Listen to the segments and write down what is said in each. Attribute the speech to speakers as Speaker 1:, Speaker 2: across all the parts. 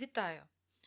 Speaker 1: Вітаю!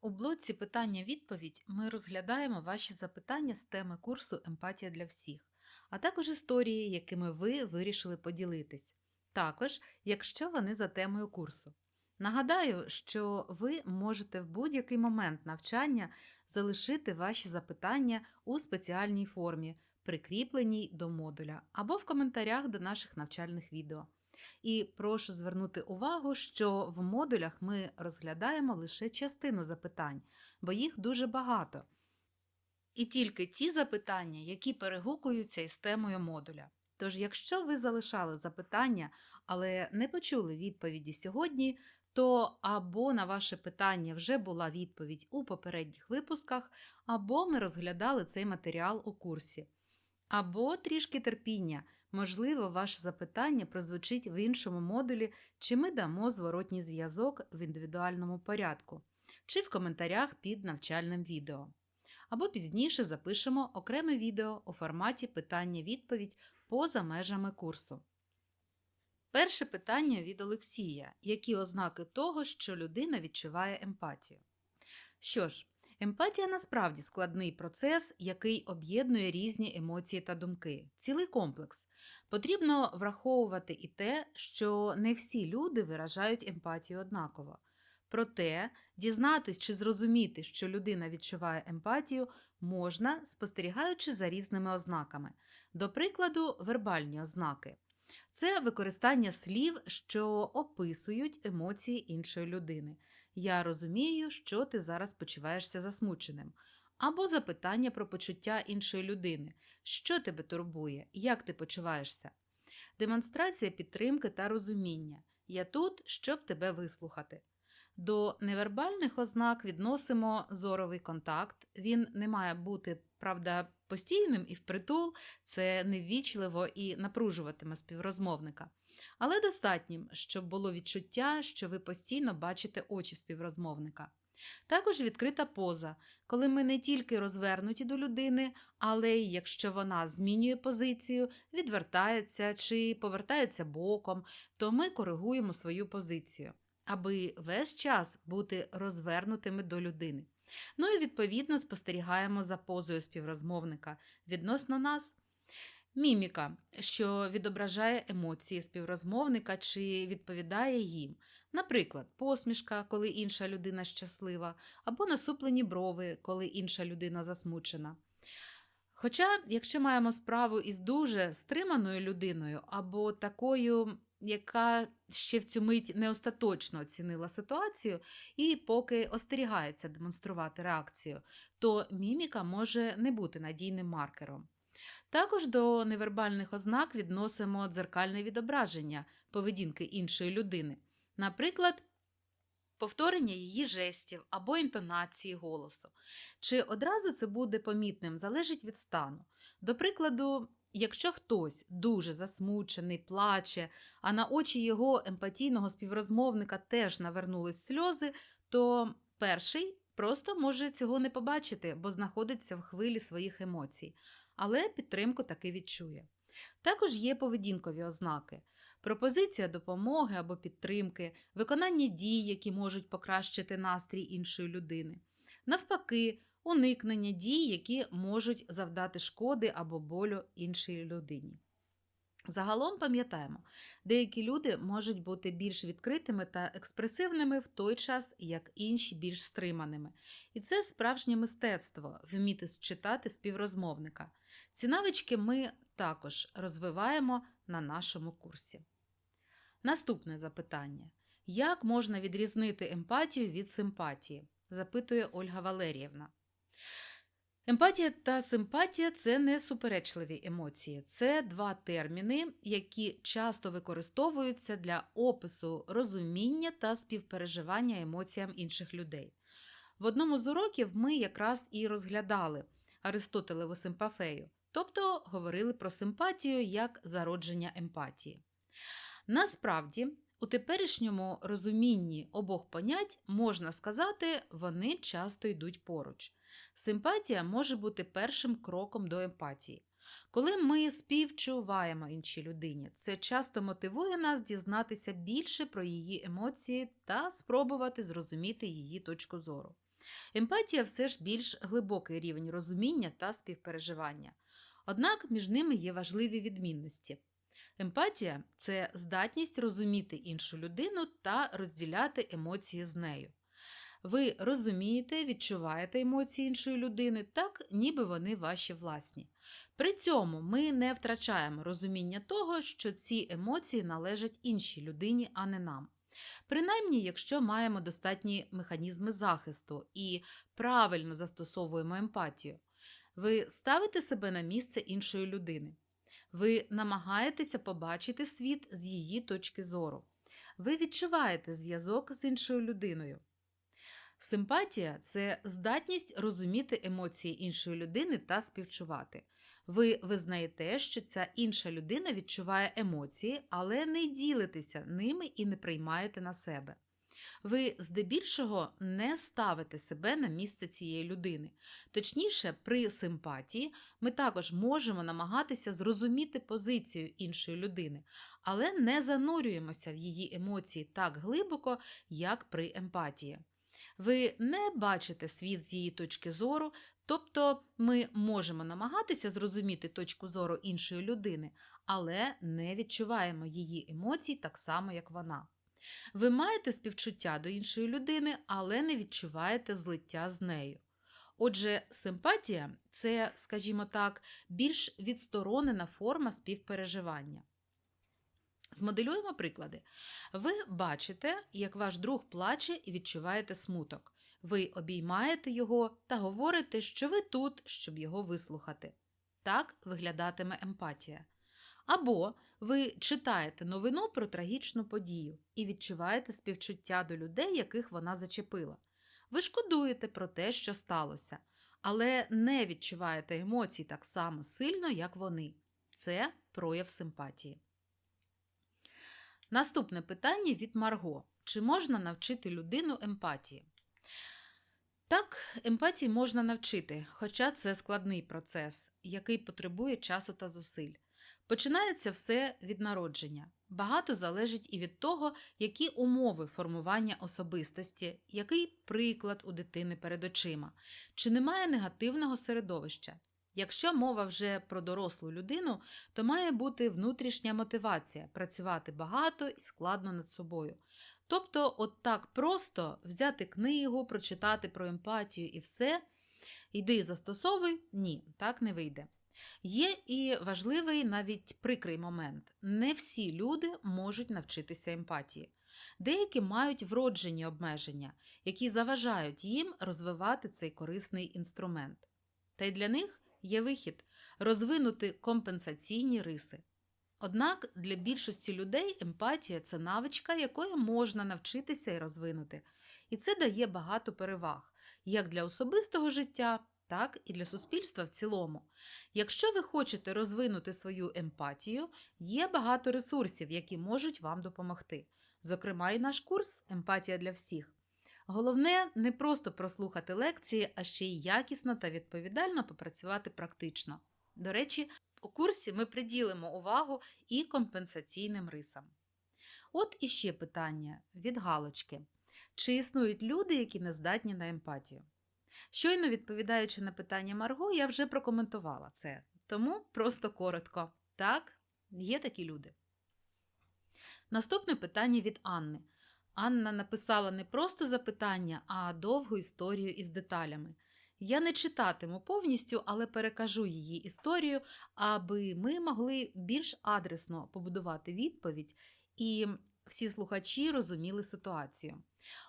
Speaker 1: У блоці Питання-відповідь ми розглядаємо ваші запитання з теми курсу Емпатія для всіх, а також історії, якими ви вирішили поділитись. Також, якщо вони за темою курсу. Нагадаю, що ви можете в будь-який момент навчання залишити ваші запитання у спеціальній формі, прикріпленій до модуля, або в коментарях до наших навчальних відео. І прошу звернути увагу, що в модулях ми розглядаємо лише частину запитань, бо їх дуже багато. І тільки ті запитання, які перегукуються із темою модуля. Тож, якщо ви залишали запитання, але не почули відповіді сьогодні, то або на ваше питання вже була відповідь у попередніх випусках, або ми розглядали цей матеріал у курсі. Або трішки терпіння, можливо, ваше запитання прозвучить в іншому модулі, чи ми дамо зворотній зв'язок в індивідуальному порядку, чи в коментарях під навчальним відео. Або пізніше запишемо окреме відео у форматі питання-відповідь поза межами курсу. Перше питання від Олексія. Які ознаки того, що людина відчуває емпатію? Що ж, Емпатія насправді складний процес, який об'єднує різні емоції та думки, цілий комплекс. Потрібно враховувати і те, що не всі люди виражають емпатію однаково. Проте дізнатись чи зрозуміти, що людина відчуває емпатію, можна, спостерігаючи за різними ознаками. До прикладу, вербальні ознаки. Це використання слів, що описують емоції іншої людини. Я розумію, що ти зараз почуваєшся засмученим. Або запитання про почуття іншої людини, що тебе турбує, як ти почуваєшся. Демонстрація підтримки та розуміння. Я тут, щоб тебе вислухати. До невербальних ознак відносимо зоровий контакт. Він не має бути, правда, постійним і впритул, це неввічливо і напружуватиме співрозмовника. Але достатнім, щоб було відчуття, що ви постійно бачите очі співрозмовника. Також відкрита поза, коли ми не тільки розвернуті до людини, але й якщо вона змінює позицію, відвертається чи повертається боком, то ми коригуємо свою позицію, аби весь час бути розвернутими до людини. Ну і відповідно спостерігаємо за позою співрозмовника відносно нас. Міміка, що відображає емоції співрозмовника чи відповідає їм. Наприклад, посмішка, коли інша людина щаслива, або насуплені брови, коли інша людина засмучена. Хоча, якщо маємо справу із дуже стриманою людиною, або такою, яка ще в цю мить не остаточно оцінила ситуацію і поки остерігається демонструвати реакцію, то міміка може не бути надійним маркером. Також до невербальних ознак відносимо дзеркальне відображення поведінки іншої людини, наприклад, повторення її жестів або інтонації голосу. Чи одразу це буде помітним, залежить від стану. До прикладу, якщо хтось дуже засмучений, плаче, а на очі його емпатійного співрозмовника теж навернулись сльози, то перший просто може цього не побачити, бо знаходиться в хвилі своїх емоцій. Але підтримку таки відчує. Також є поведінкові ознаки: пропозиція допомоги або підтримки, виконання дій, які можуть покращити настрій іншої людини, навпаки, уникнення дій, які можуть завдати шкоди або болю іншій людині. Загалом пам'ятаємо, деякі люди можуть бути більш відкритими та експресивними в той час, як інші більш стриманими. І це справжнє мистецтво вміти читати співрозмовника. Ці навички ми також розвиваємо на нашому курсі. Наступне запитання: як можна відрізнити емпатію від симпатії? запитує Ольга Валеріївна. Емпатія та симпатія це не суперечливі емоції, це два терміни, які часто використовуються для опису розуміння та співпереживання емоціям інших людей. В одному з уроків ми якраз і розглядали Аристотелеву симпафею, тобто говорили про симпатію як зародження емпатії. Насправді, у теперішньому розумінні обох понять можна сказати, вони часто йдуть поруч. Симпатія може бути першим кроком до емпатії. Коли ми співчуваємо іншій людині, це часто мотивує нас дізнатися більше про її емоції та спробувати зрозуміти її точку зору. Емпатія все ж більш глибокий рівень розуміння та співпереживання. Однак між ними є важливі відмінності. Емпатія це здатність розуміти іншу людину та розділяти емоції з нею. Ви розумієте, відчуваєте емоції іншої людини так, ніби вони ваші власні. При цьому ми не втрачаємо розуміння того, що ці емоції належать іншій людині, а не нам. Принаймні, якщо маємо достатні механізми захисту і правильно застосовуємо емпатію, ви ставите себе на місце іншої людини. Ви намагаєтеся побачити світ з її точки зору. Ви відчуваєте зв'язок з іншою людиною. Симпатія це здатність розуміти емоції іншої людини та співчувати. Ви визнаєте, що ця інша людина відчуває емоції, але не ділитеся ними і не приймаєте на себе. Ви здебільшого не ставите себе на місце цієї людини. Точніше, при симпатії ми також можемо намагатися зрозуміти позицію іншої людини, але не занурюємося в її емоції так глибоко, як при емпатії. Ви не бачите світ з її точки зору, тобто ми можемо намагатися зрозуміти точку зору іншої людини, але не відчуваємо її емоцій так само, як вона. Ви маєте співчуття до іншої людини, але не відчуваєте злиття з нею. Отже, симпатія це, скажімо так, більш відсторонена форма співпереживання. Змоделюємо приклади. Ви бачите, як ваш друг плаче і відчуваєте смуток. Ви обіймаєте його та говорите, що ви тут, щоб його вислухати. Так виглядатиме емпатія. Або ви читаєте новину про трагічну подію і відчуваєте співчуття до людей, яких вона зачепила. Ви шкодуєте про те, що сталося, але не відчуваєте емоцій так само сильно, як вони. Це прояв симпатії. Наступне питання від Марго: чи можна навчити людину емпатії? Так, емпатії можна навчити, хоча це складний процес, який потребує часу та зусиль. Починається все від народження. Багато залежить і від того, які умови формування особистості, який приклад у дитини перед очима, чи немає негативного середовища. Якщо мова вже про дорослу людину, то має бути внутрішня мотивація працювати багато і складно над собою. Тобто, от так просто взяти книгу, прочитати про емпатію і все, йди застосовуй, ні, так не вийде. Є і важливий навіть прикрий момент: не всі люди можуть навчитися емпатії. Деякі мають вроджені обмеження, які заважають їм розвивати цей корисний інструмент. Та й для них є вихід розвинути компенсаційні риси. Однак для більшості людей емпатія це навичка, якої можна навчитися і розвинути, і це дає багато переваг як для особистого життя, так і для суспільства в цілому. Якщо ви хочете розвинути свою емпатію, є багато ресурсів, які можуть вам допомогти. Зокрема, і наш курс Емпатія для всіх. Головне не просто прослухати лекції, а ще й якісно та відповідально попрацювати практично. До речі, у курсі ми приділимо увагу і компенсаційним рисам. От іще питання від Галочки: чи існують люди, які не здатні на емпатію? Щойно відповідаючи на питання Марго, я вже прокоментувала це, тому просто коротко. Так, є такі люди. Наступне питання від Анни. Анна написала не просто запитання, а довгу історію із деталями. Я не читатиму повністю, але перекажу її історію, аби ми могли більш адресно побудувати відповідь і всі слухачі розуміли ситуацію.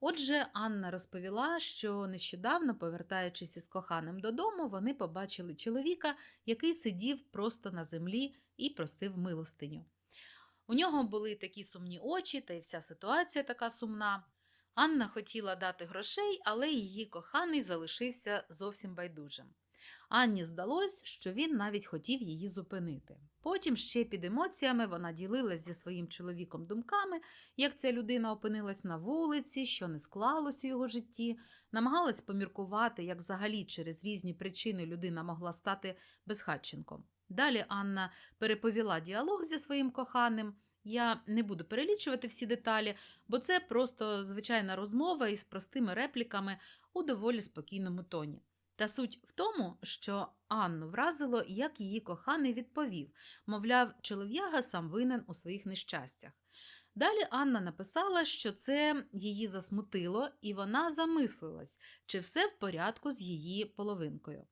Speaker 1: Отже, Анна розповіла, що нещодавно, повертаючись із коханим додому, вони побачили чоловіка, який сидів просто на землі і просив милостиню. У нього були такі сумні очі, та й вся ситуація така сумна. Анна хотіла дати грошей, але її коханий залишився зовсім байдужим. Анні здалось, що він навіть хотів її зупинити. Потім, ще під емоціями, вона ділилась зі своїм чоловіком думками, як ця людина опинилась на вулиці, що не склалось у його житті, намагалась поміркувати, як взагалі через різні причини людина могла стати безхатченком. Далі Анна переповіла діалог зі своїм коханим. Я не буду перелічувати всі деталі, бо це просто звичайна розмова із простими репліками у доволі спокійному тоні. Та суть в тому, що Анну вразило, як її коханий відповів, мовляв, чолов'яга сам винен у своїх нещастях. Далі Анна написала, що це її засмутило, і вона замислилась, чи все в порядку з її половинкою.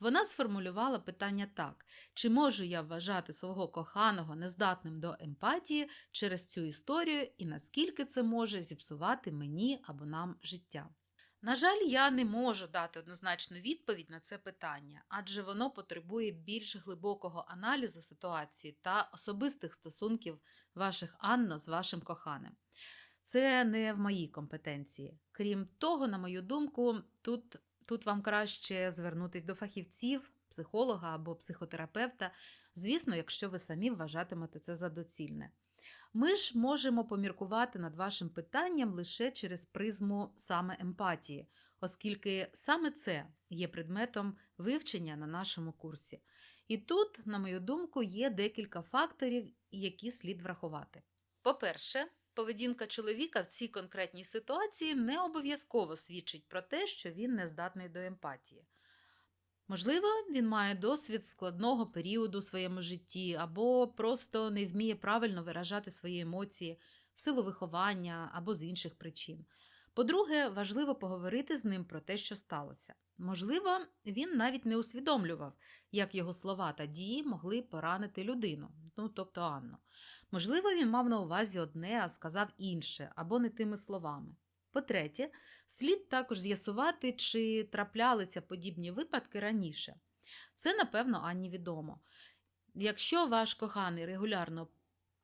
Speaker 1: Вона сформулювала питання так: чи можу я вважати свого коханого нездатним до емпатії через цю історію, і наскільки це може зіпсувати мені або нам життя? На жаль, я не можу дати однозначну відповідь на це питання, адже воно потребує більш глибокого аналізу ситуації та особистих стосунків ваших Анно з вашим коханим. Це не в моїй компетенції. Крім того, на мою думку, тут, тут вам краще звернутися до фахівців, психолога або психотерапевта, звісно, якщо ви самі вважатимете це за доцільне. Ми ж можемо поміркувати над вашим питанням лише через призму саме емпатії, оскільки саме це є предметом вивчення на нашому курсі. І тут, на мою думку, є декілька факторів, які слід врахувати. По-перше, поведінка чоловіка в цій конкретній ситуації не обов'язково свідчить про те, що він не здатний до емпатії. Можливо, він має досвід складного періоду у своєму житті або просто не вміє правильно виражати свої емоції в силу виховання або з інших причин. По-друге, важливо поговорити з ним про те, що сталося. Можливо, він навіть не усвідомлював, як його слова та дії могли поранити людину, ну тобто Анну. Можливо, він мав на увазі одне, а сказав інше або не тими словами. По-третє, слід також з'ясувати, чи траплялися подібні випадки раніше. Це, напевно, Анні відомо. Якщо ваш коханий регулярно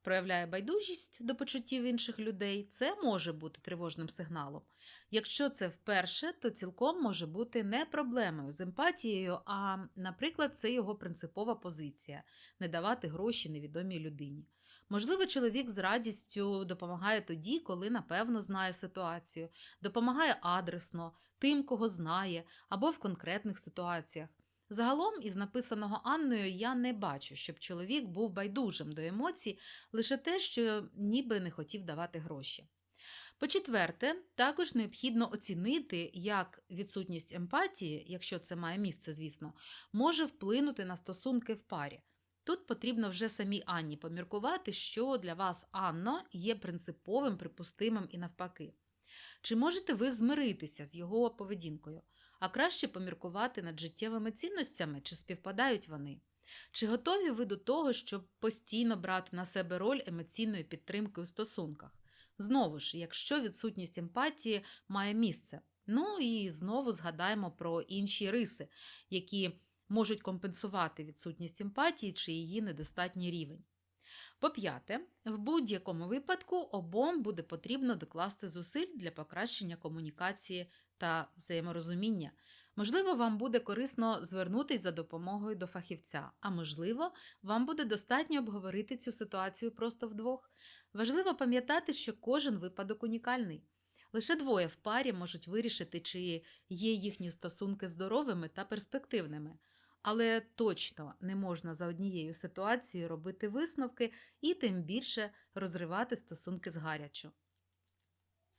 Speaker 1: проявляє байдужість до почуттів інших людей, це може бути тривожним сигналом. Якщо це вперше, то цілком може бути не проблемою з емпатією, а, наприклад, це його принципова позиція не давати гроші невідомій людині. Можливо, чоловік з радістю допомагає тоді, коли напевно знає ситуацію, допомагає адресно, тим, кого знає, або в конкретних ситуаціях. Загалом, із написаного Анною, я не бачу, щоб чоловік був байдужим до емоцій, лише те, що ніби не хотів давати гроші. По-четверте, також необхідно оцінити, як відсутність емпатії, якщо це має місце, звісно, може вплинути на стосунки в парі. Тут потрібно вже самій Анні поміркувати, що для вас, Анно, є принциповим, припустимим і навпаки. Чи можете ви змиритися з його поведінкою, а краще поміркувати над життєвими цінностями, чи співпадають вони? Чи готові ви до того, щоб постійно брати на себе роль емоційної підтримки у стосунках? Знову ж, якщо відсутність емпатії має місце. Ну і знову згадаємо про інші риси, які можуть компенсувати відсутність емпатії чи її недостатній рівень. По-п'яте, в будь-якому випадку обом буде потрібно докласти зусиль для покращення комунікації та взаєморозуміння. Можливо, вам буде корисно звернутися за допомогою до фахівця, а можливо, вам буде достатньо обговорити цю ситуацію просто вдвох. Важливо пам'ятати, що кожен випадок унікальний. Лише двоє в парі можуть вирішити, чи є їхні стосунки здоровими та перспективними. Але точно не можна за однією ситуацією робити висновки і тим більше розривати стосунки з гарячу.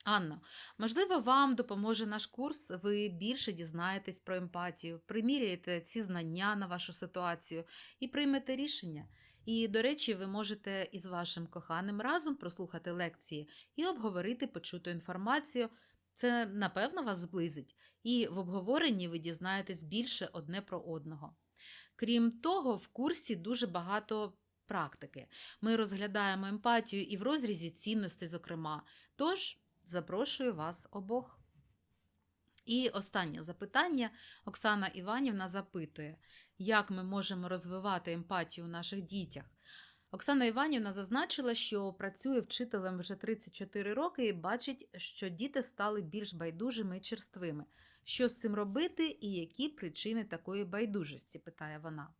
Speaker 1: Анно, можливо, вам допоможе наш курс, ви більше дізнаєтесь про емпатію, приміряєте ці знання на вашу ситуацію і приймете рішення. І, до речі, ви можете із вашим коханим разом прослухати лекції і обговорити почуту інформацію. Це, напевно, вас зблизить, і в обговоренні ви дізнаєтесь більше одне про одного. Крім того, в курсі дуже багато практики. Ми розглядаємо емпатію і в розрізі цінностей, зокрема. Тож запрошую вас обох. І останнє запитання Оксана Іванівна запитує, як ми можемо розвивати емпатію у наших дітях. Оксана Іванівна зазначила, що працює вчителем вже 34 роки і бачить, що діти стали більш байдужими і черствими. Що з цим робити і які причини такої байдужості? питає вона.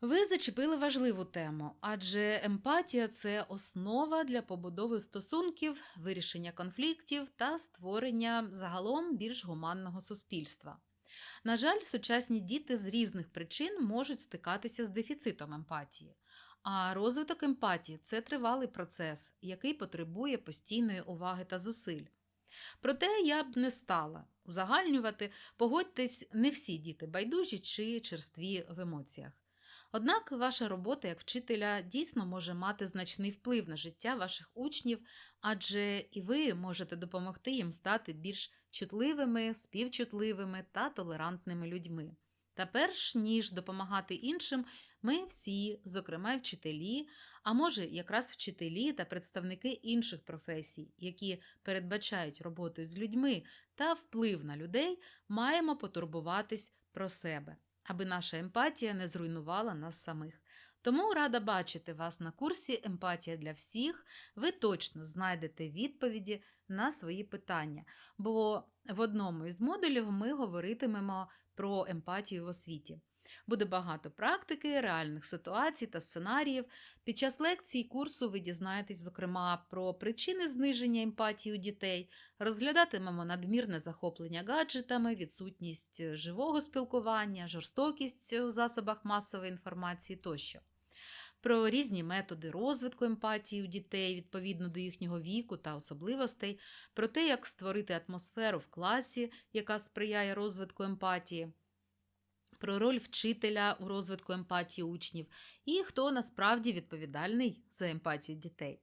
Speaker 1: Ви зачепили важливу тему, адже емпатія це основа для побудови стосунків, вирішення конфліктів та створення загалом більш гуманного суспільства. На жаль, сучасні діти з різних причин можуть стикатися з дефіцитом емпатії. А розвиток емпатії це тривалий процес, який потребує постійної уваги та зусиль. Проте я б не стала узагальнювати, погодьтесь, не всі діти байдужі чи черстві в емоціях. Однак ваша робота як вчителя дійсно може мати значний вплив на життя ваших учнів, адже і ви можете допомогти їм стати більш чутливими, співчутливими та толерантними людьми. Та перш ніж допомагати іншим, ми всі, зокрема й вчителі, а може якраз вчителі та представники інших професій, які передбачають роботу з людьми та вплив на людей, маємо потурбуватись про себе, аби наша емпатія не зруйнувала нас самих. Тому рада бачити вас на курсі Емпатія для всіх. Ви точно знайдете відповіді на свої питання, бо в одному із модулів ми говоритимемо про емпатію в освіті. Буде багато практики, реальних ситуацій та сценаріїв. Під час лекцій курсу ви дізнаєтесь, зокрема, про причини зниження емпатії у дітей, розглядатимемо надмірне захоплення гаджетами, відсутність живого спілкування, жорстокість у засобах масової інформації тощо. Про різні методи розвитку емпатії у дітей відповідно до їхнього віку та особливостей, про те, як створити атмосферу в класі, яка сприяє розвитку емпатії, про роль вчителя у розвитку емпатії учнів і хто насправді відповідальний за емпатію дітей.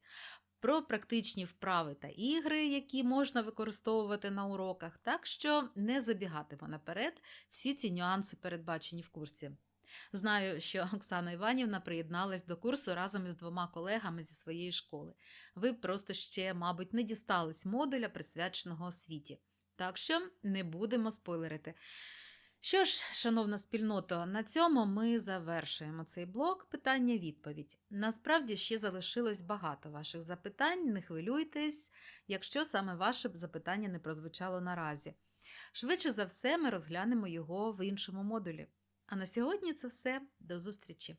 Speaker 1: Про практичні вправи та ігри, які можна використовувати на уроках, так що не забігатимо наперед, всі ці нюанси передбачені в курсі. Знаю, що Оксана Іванівна приєдналась до курсу разом із двома колегами зі своєї школи. Ви просто ще, мабуть, не дістались модуля, присвяченого освіті. Так що не будемо спойлерити. Що ж, шановна спільнота, на цьому ми завершуємо цей блок питання-відповідь. Насправді ще залишилось багато ваших запитань, не хвилюйтесь, якщо саме ваше запитання не прозвучало наразі. Швидше за все, ми розглянемо його в іншому модулі. А на сьогодні це все. До зустрічі!